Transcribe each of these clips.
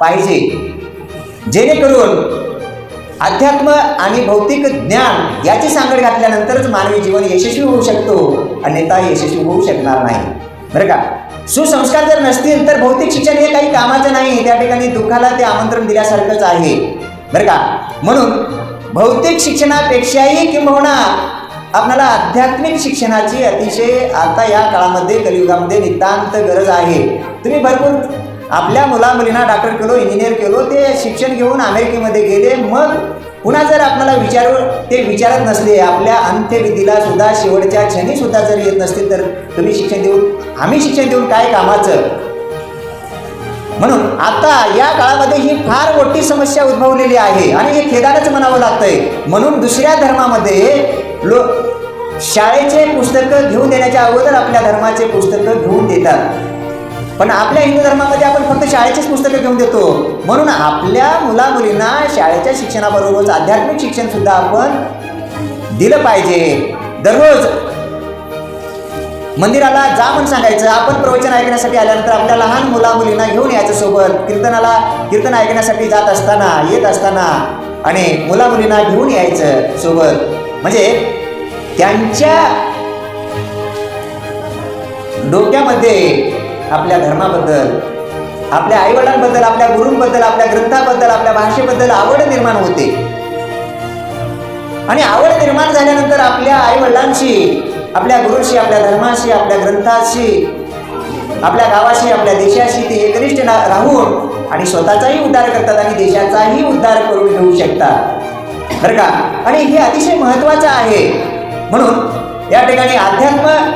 पाहिजे. जेणेकरून अध्यात्म आणि भौतिक ज्ञान याची सांगड घातल्यानंतरच मानवी जीवन यशस्वी होऊ शकतो. अन्यथा यशस्वी होऊ शकणार नाही. बरं का? सुसंस्कार जर नसतील तर भौतिक शिक्षण हे काही कामाचं नाही. त्या ठिकाणी दुःखाला ते आमंत्रण दिल्यासारखंच आहे. बरं का? म्हणून भौतिक शिक्षणापेक्षाही किंबहुना आपल्याला आध्यात्मिक शिक्षणाची अतिशय आता या काळामध्ये कलियुगामध्ये नितांत गरज आहे. तुम्ही भरपूर आपल्या मुला मुलींना डॉक्टर केलो इंजिनियर केलो ते शिक्षण घेऊन अमेरिकेमध्ये गेले. मग पुन्हा जर आपल्याला विचार ते विचारत नसले आपल्या अंत्यविधीला सुद्धा शेवटच्या क्षणी सुद्धा जर येत नसतील तर तुम्ही शिक्षण देऊन आम्ही शिक्षण देऊन काय कामाचं? म्हणून आता या काळामध्ये ही फार मोठी समस्या उद्भवलेली आहे. आणि हे खेदानच म्हणावं लागतंय. म्हणून दुसऱ्या धर्मामध्ये लो शाळेचे पुस्तकं घेऊन देण्याच्या अगोदर आपल्या धर्माचे पुस्तकं घेऊन देतात. पण आपल्या हिंदू धर्मामध्ये आपण फक्त शाळेचीच पुस्तकं घेऊन देतो. म्हणून आपल्या मुला मुलींना शाळेच्या शिक्षणाबरोबरच आध्यात्मिक शिक्षण सुद्धा आपण दिलं पाहिजे. दररोज मंदिराला जा म्हणून सांगायचं. आपण प्रवचन ऐकण्यासाठी आल्यानंतर आपल्या लहान मुला मुलींना घेऊन यायचं सोबत. कीर्तनाला कीर्तन ऐकण्यासाठी जात असताना येत असताना आणि मुला मुलींना घेऊन यायचं सोबत. म्हणजे त्यांच्या डोक्यामध्ये आपल्या धर्माबद्दल आपल्या आईवडिलांबद्दल आपल्या गुरूंबद्दल आपल्या ग्रंथाबद्दल आपल्या भाषेबद्दल आवड निर्माण होते. आणि आवड निर्माण झाल्यानंतर आपल्या आईवडिलांशी आपल्या गुरुशी आपल्या धर्माशी आपल्या ग्रंथाशी आपल्या गावाशी आपल्या देशाशी ते एकनिष्ठ ना- राहून आणि स्वतःचाही उद्धार करतात आणि देशाचाही उद्धार करून घेऊ शकतात. बरं का? आणि हे अतिशय महत्त्वाचं आहे. म्हणून या ठिकाणी अध्यात्म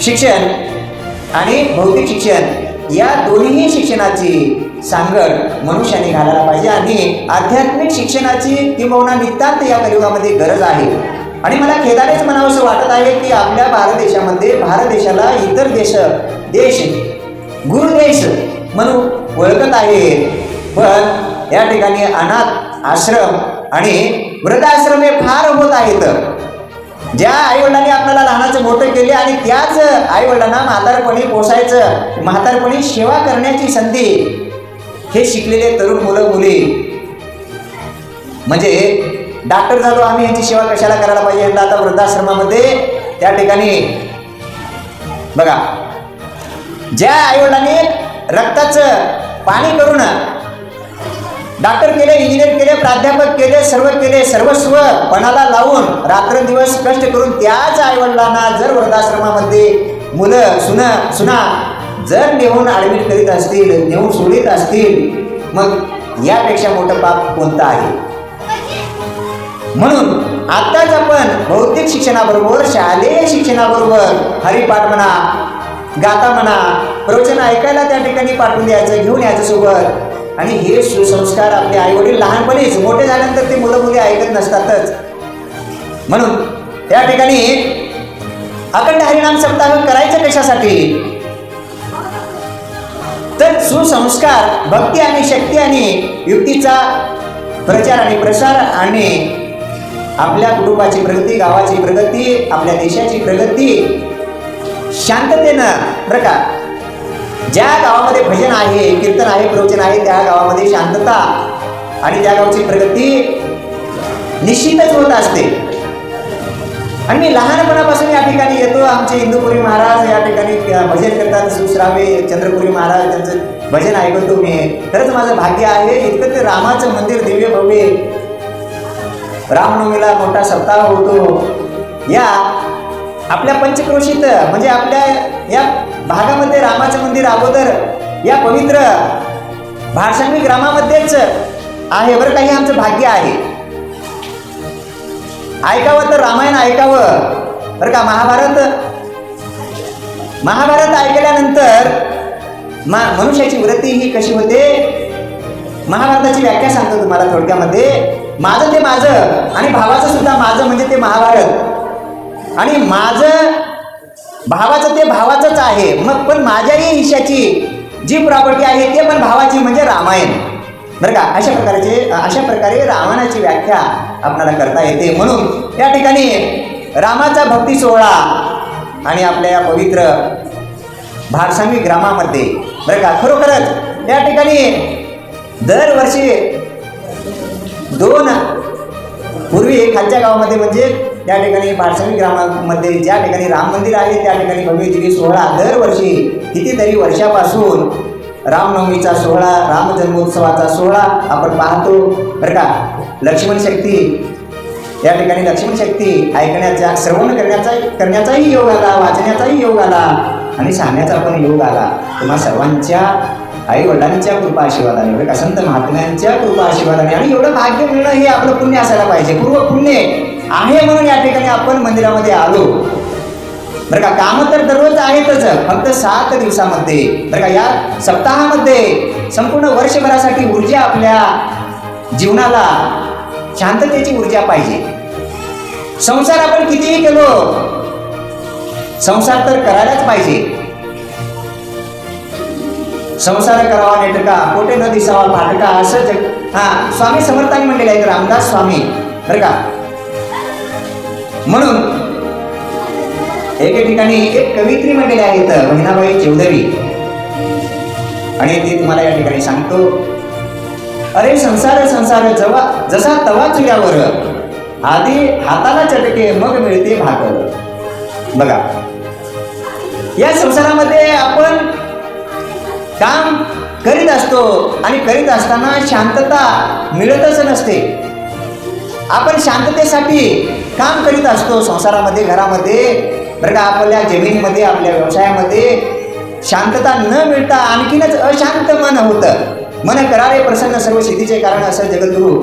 शिक्षण आणि भौतिक शिक्षण. या दोन्ही शिक्षणाची सांगड मनुष्याने घालायला पाहिजे आणि आध्यात्मिक शिक्षणाची किंबहुना नितांत या कलियुगामध्ये गरज आहे. आणि मला खेदानेच म्हणावंसं वाटत आहे की आपल्या भारत देशामध्ये भारत देशाला इतर देश देश गुरुदेश म्हणून ओळखत आहेत पण या ठिकाणी अनाथ आश्रम आणि वृद्धाश्रम हे फार होत आहेत. ज्या आईवडिलांनी आपल्याला लहानाचं मोठं केले आणि त्याच आईवडिलांना म्हातारपणी पोसायचं म्हातारपणी सेवा करण्याची संधी हे शिकलेले तरुण मुलं मुली. म्हणजे डॉक्टर झालो आम्ही यांची सेवा कशाला करायला पाहिजे? यांना आता वृद्धाश्रमामध्ये त्या ठिकाणी. बघा ज्या आईवडिलांनी रक्ताचं पाणी करून डॉक्टर केले इंजिनियर केले प्राध्यापक केले सर्व केले सर्वस्व पणाला लावून रात्रंदिवस कष्ट करून त्याच आईवडिलांना जर वृद्धाश्रमामध्ये मुलं सुन सुना जर नेऊन ॲडमिट करीत असतील नेऊन सोडित असतील मग यापेक्षा मोठं पाप कोणतं आहे? म्हणून आत्ताच आपण भौतिक शिक्षणाबरोबर शालेय शिक्षणाबरोबर हरिपाठ म्हणा गाता म्हणा प्रवचन ऐकायला त्या ठिकाणी पाठवून द्यायचं घेऊन यायचं सोबत. आणि हे सुसंस्कार आपले आईवडील लहानपणीच मोठे झाल्यानंतर ते मुलं मुली ऐकत नसतातच. म्हणून त्या ठिकाणी अखंड हरिणाम सप्ताह करायचं कशासाठी? तर सुसंस्कार भक्ती आणि शक्ती आणि युक्तीचा प्रचार आणि प्रसार आणि आपल्या कुटुंबाची प्रगती गावाची प्रगती आपल्या देशाची प्रगती शांततेनं प्रकार ज्या गावामध्ये भजन आहे कीर्तन आहे प्रवचन आहे त्या गावामध्ये शांतता आणि त्या गावची प्रगती निश्चितच होत असते. आणि मी लहानपणापासून या ठिकाणी येतो. आमचे इंदुपुरी महाराज या ठिकाणी भजन करतात. सुश्रावे चंद्रपुरी महाराज त्यांचं भजन ऐकतो मी. खरंच माझं भाग्य आहे इतकं ते रामाचं मंदिर दिव्य भव्य रामनवमीला मोठा सप्ताह होतो. या आपल्या पंचक्रोशीत म्हणजे आपल्या या भागामध्ये रामाचं मंदिर अगोदर या पवित्र भारसंगी ग्रामामध्येच आहे. बरं काही आमचं भाग्य आहे. ऐकावं तर रामायण ऐकावं. बरं का महाभारत? महाभारत ऐकल्यानंतर मा मनुष्याची वृत्ती ही कशी होते? महाभारताची व्याख्या सांगतो तुम्हाला थोडक्यामध्ये. माझं ते माझं आणि भावाचं सुद्धा माझं म्हणजे ते महाभारत. आणि माझं भावाचं ते भावाचंच आहे. मग पण माझ्याही हिश्याची जी प्रॉपर्टी आहे ते पण भावाची म्हणजे रामायण. बरं का? अशा प्रकारचे अशा प्रकारे रामायणाची व्याख्या आपल्याला करता येते. म्हणून या ठिकाणी रामाचा भक्ती सोहळा आणि आपल्या या पवित्र भारसामी ग्रामामध्ये बरं का? खरोखरच या ठिकाणी दरवर्षी दोन पूर्वी खालच्या गावामध्ये म्हणजे त्या ठिकाणी पारसणी ग्रामामध्ये ज्या ठिकाणी राम मंदिर आहे त्या ठिकाणी भव्य सोहळा दरवर्षी कितीतरी वर्षापासून रामनवमीचा सोहळा राम जन्मोत्सवाचा सोहळा आपण पाहतो. बरं का? लक्ष्मण शक्ती. या ठिकाणी लक्ष्मण शक्ती ऐकण्याचा श्रवण करण्याचा करण्याचाही योग आला वाचण्याचाही योग आला आणि सांगण्याचा पण योग आला. तेव्हा सर्वांच्या आई वडिलांच्या कृपा आशीर्वादाने बरं का? संत महात्म्यांच्या कृपा आशीर्वादाने आणि एवढं भाग्य मिळणं हे आपलं पुण्य असायला पाहिजे. पूर्व पुण्य आहे म्हणून या ठिकाणी आपण मंदिरामध्ये आलो. बरं का कामं तर दररोज आहेतच फक्त सात दिवसामध्ये. बरं का या सप्ताहामध्ये संपूर्ण वर्षभरासाठी ऊर्जा आपल्या जीवनाला शांततेची ऊर्जा पाहिजे. संसार आपण कितीही केलो संसार तर करायलाच पाहिजे. संसार करावा नेटका कोठे न दिसावा फाटका असं जग हा स्वामी समर्थांनी म्हणलेलं आहे रामदास स्वामी. बरं का म्हणून एके ठिकाणी एक कवित्री म्हटलेली आहे तर बहिणाबाई चौधरी आणि ती तुम्हाला या ठिकाणी सांगतो. अरे संसार संसार जवा जसा तवा चुल्यावर आधी हाताला चटके मग मिळते भाकर. बघा. या संसारामध्ये आपण काम करीत असतो आणि करीत असताना शांतता मिळतच नसते. आपण शांततेसाठी काम करीत असतो संसारामध्ये घरामध्ये. बरं का आपल्या जमिनीमध्ये आपल्या व्यवसायामध्ये. शांतता न मिळता आणखीनच अशांत मन होतं. मन करारे प्रसन्न सर्व सिद्धीचे कारण असं जगद्गुरु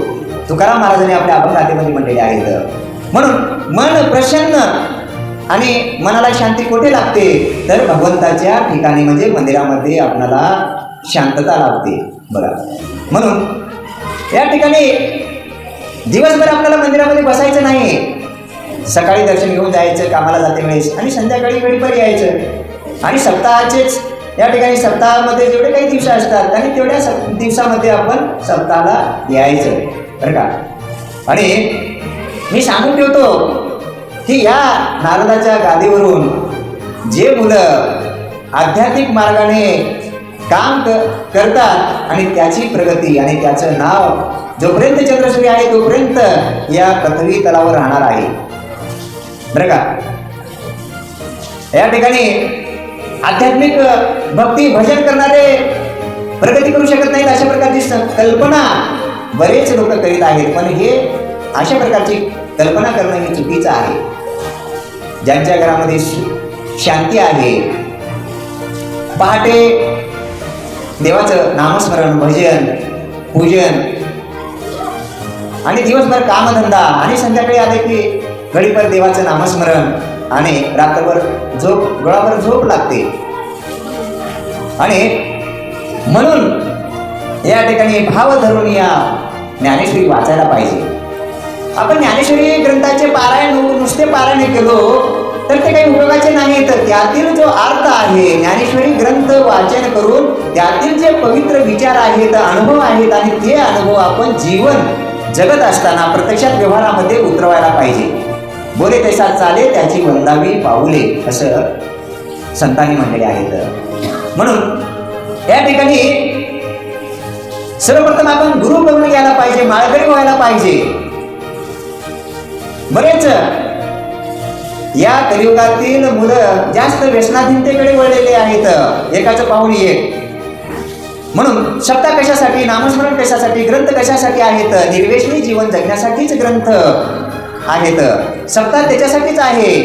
तुकाराम महाराजांनी आपल्या अभंगातेमध्ये म्हणलेले आहेत म्हणून मन प्रसन्न आणि मनाला शांती कुठे लागते तर भगवंताच्या ठिकाणी म्हणजे मंदिरामध्ये आपणाला शांतता लाभते. बघा म्हणून या ठिकाणी दिवसभर आपल्याला मंदिरामध्ये बसायचं नाही सकाळी दर्शन घेऊन जायचं कामाला जाते वेळेस. आणि संध्याकाळी वेळीपर यायचं. आणि सप्ताहाचेच या ठिकाणी सप्ताहामध्ये जेवढे काही दिवस असतात आणि तेवढ्या सप दिवसामध्ये आपण सप्ताहाला यायचं. बरं का? आणि मी सांगून ठेवतो की या नारदाच्या गादीवरून जे मुलं आध्यात्मिक मार्गाने काम क करतात आणि त्याची प्रगती आणि त्याचं नाव जोपर्यंत चंद्रसूर्य आहे तोपर्यंत या पृथ्वी तलावर राहणार आहे. बरं का? या ठिकाणी आध्यात्मिक भक्ती भजन करणारे प्रगती करू शकत नाहीत अशा प्रकारची कल्पना बरेच लोक करीत आहेत. पण हे अशा प्रकारची कल्पना करणं हे चुकीचं आहे. ज्यांच्या घरामध्ये शांती आहे. पहाटे देवाचं नामस्मरण भजन पूजन आणि दिवसभर कामधंदा आणि संध्याकाळी आले की घडीभर देवाचं नामस्मरण आणि रात्रभर झोप गळाभर झोप लागते. आणि म्हणून या ठिकाणी भाव धरून या ज्ञानेश्वरी वाचायला पाहिजे. आपण ज्ञानेश्वरी ग्रंथाचे पारायण नुसते पारायण केलो तर ते काही उपयोगाचे नाही तर त्यातील जो अर्थ आहे ज्ञानेश्वरी ग्रंथ वाचन करून त्यातील जे पवित्र विचार आहेत अनुभव आहेत आणि ते अनुभव आपण जीवन जगत असताना प्रत्यक्षात व्यवहारामध्ये उतरवायला पाहिजे. बोले तैसा चाले त्याची वंदावी पाऊले असं संतांनी म्हणलेले आहेत म्हणून या ठिकाणी सर्वप्रथम आपण गुरु बनून घ्यायला पाहिजे माळकरी व्हायला पाहिजे. बरेच या कलियुगातील मुलं जास्त व्यसनाधीनतेकडे वळलेले आहेत. एकाचं पाहून एक. म्हणून सत्ता कशासाठी नामस्मरण कशासाठी ग्रंथ कशासाठी आहेत? निर्वेशनी जीवन जगण्यासाठीच ग्रंथ. आहेत. सत्ता त्याच्यासाठीच आहे.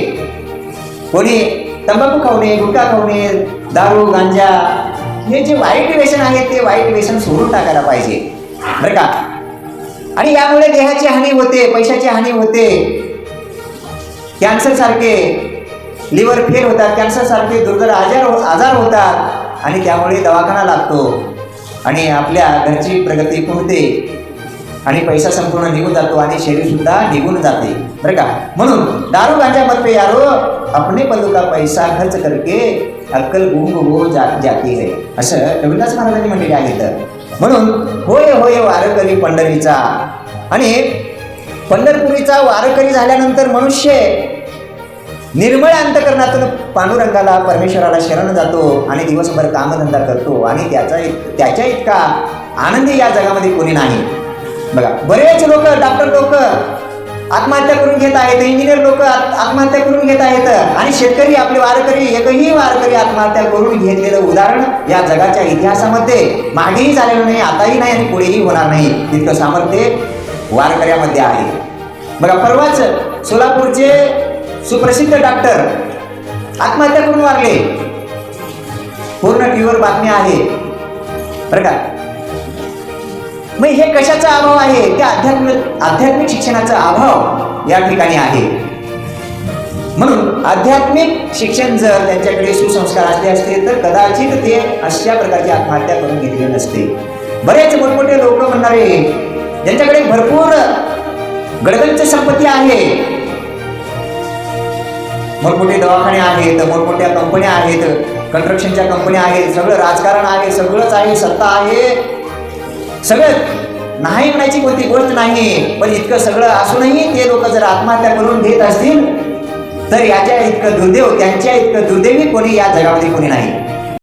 कोणी तंबाखू खावणे गुटखा खावणे दारू गांजा हे जे वाईट व्यसन आहे ते वाईट व्यसन सोडून टाकायला पाहिजे. बरं का? आणि यामुळे देहाची हानी होते पैशाची हानी होते. कॅन्सर सारखे लिव्हर फेल होतात कॅन्सर सारखे दुर्धर आजार हो- आजार होतात. आणि त्यामुळे दवाखाना लागतो. आणि आपल्या घरची प्रगती पुरते. आणि पैसा संपूर्ण निघून जातो आणि शरीर सुद्धा निघून जाते. बरं का? म्हणून दारू गांजा मत पे यारो अपने पल्लू का पैसा खर्च करके अक्कल गुंग हो जा जाती है. असं कविदास महाराजांनी म्हणलेले आहेत म्हणून होय होय वारकरी पंढरीचा. आणि पंढरपुरीचा वारकरी झाल्यानंतर मनुष्य निर्मळ अंतकरणातून पांडुरंगाला परमेश्वराला शरण जातो आणि दिवसभर कामधंदा करतो. आणि त्याचा त्याच्या इतका आनंदी या जगामध्ये कोणी नाही. बघा बरेच लोक डॉक्टर लोक आत्महत्या करून घेत आहेत इंजिनियर लोक आत्महत्या करून घेत आहेत. आणि शेतकरी आपले वारकरी एकही वारकरी आत्महत्या करून घेतलेलं उदाहरण या जगाच्या इतिहासामध्ये मागेही झालेलं नाही आताही नाही आणि पुढेही होणार नाही. इतकं सामर्थ्य वारकऱ्यामध्ये आहे. बघा परवाच सोलापूरचे सुप्रसिद्ध डॉक्टर आत्महत्या करून वारले. पूर्ण टीव्हीवर बातमी आहे. बरं का? मग हे कशाचा अभाव आहे? त्या आध्यात्मिक आध्यात्मिक शिक्षणाचा अभाव या ठिकाणी आहे. म्हणून आध्यात्मिक शिक्षण जर त्यांच्याकडे सुसंस्कार असले असते तर कदाचित ते अशा प्रकारची आत्महत्या करून घेतली नसते. बरेच मोठमोठे लोक म्हणणारे ज्यांच्याकडे भरपूर गडगंच संपत्ती आहे. मोठमोठे दवाखाने आहेत मोठमोठ्या कंपन्या आहेत कन्स्ट्रक्शनच्या कंपन्या आहेत सगळं राजकारण आहे सगळंच आहे सत्ता आहे. सगळं नाही म्हणायची कोणती गोष्ट नाही पण इतकं सगळं असूनही ते लोक जर आत्महत्या करून घेत असतील तर याच्या इतकं दुर्दैव त्यांच्या इतकं दुर्दैवी कोणी या जगामध्ये कोणी नाही.